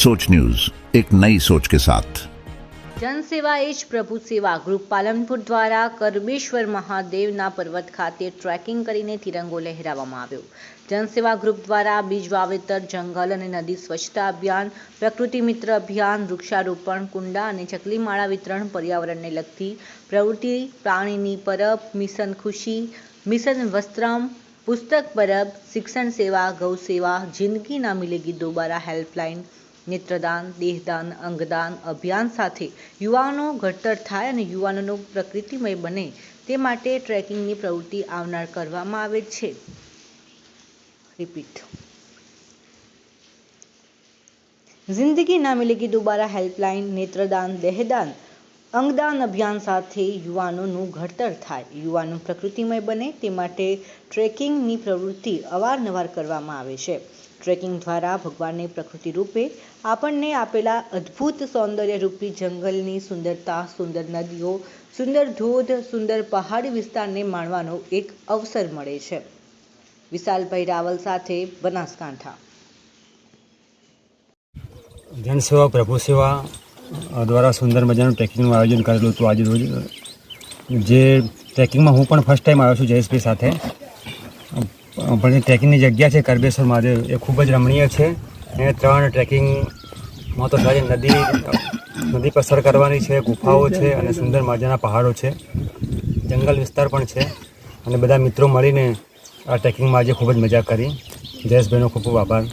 सोच न्यूज एक नई सोच के साथ જનસેવા એ જ પ્રભુ સેવા ગ્રુપ પાલનપુર દ્વારા કરબેશ્વર મહાદેવના પર્વત ખાતે ટ્રેકિંગ કરીને તિરંગો લહેરાવવામાં આવ્યો જનસેવા ગ્રુપ દ્વારા બીજ વાવેતર જંગલ અને નદી સ્વચ્છતા અભિયાન પ્રકૃતિ મિત્ર અભિયાન વૃક્ષારોપણ કુંડા અને ચકલીમાળા વિતરણ પર્યાવરણને લગતી પ્રવૃત્તિ પ્રાણીની પરબ મિશન ખુશી મિશન વસ્ત્રમ પુસ્તક પરબ શિક્ષણ સેવા ગૌ સેવા જિંદગી ના મિલેગી દોબારા હેલ્પલાઇન નેત્રદાન, દેહદાન, અંગદાન અભિયાન સાથે યુવાનો ઘડતર થાય અને યુવાનોનો પ્રકૃતિમય બને તે માટે ટ્રેકિંગની પ્રવૃત્તિ આવનાર કરવામાં આવે છે. રિપીટ. જિંદગી ના મિલેગી દોબારા હેલ્પલાઇન, નેત્રદાન, દેહદાન, અંગદાન અભિયાન સાથે યુવાનોનું ઘડતર થાય, યુવાનો પ્રકૃતિમય બને તે માટે ટ્રેકિંગની પ્રવૃત્તિ અવારનવાર કરવામાં આવે છે. ટ્રેકિંગ દ્વારા ભગવાનને પ્રકૃતિ રૂપે આપણને આપેલા અદ્ભુત સૌંદર્યરૂપી જંગલની સુંદરતા, સુંદર નદીઓ, સુંદર ધોધ, સુંદર પહાડી વિસ્તારને માણવાનો એક અવસર મળે છે. વિશાલભાઈ રાવલ સાથે બનાસકાંઠા. જનસેવા, પ્રભુ સેવા દ્વારા સુંદર મજાનું ટ્રેકિંગનું આયોજન કરેલું હતું આજે રોજ. જે ટ્રેકિંગમાં હું પણ ફર્સ્ટ ટાઈમ આવ્યો છું જયેશભાઈ સાથે. પણ ટ્રેકિંગની જગ્યા છે, કરબેશ્વર મહાદેવ. એ ખૂબ જ રમણીય છે. અને ત્રણ ટ્રેકિંગમાં તો સારી નદી નદી પસાર કરવાની છે, ગુફાઓ છે અને સુંદર મજાના પહાડો છે. જંગલ વિસ્તાર પણ છે. અને બધા મિત્રો મળીને આ ટ્રેકિંગમાં આજે ખૂબ જ મજા કરી. જયેશભાઈનો ખૂબ ખૂબ આભાર.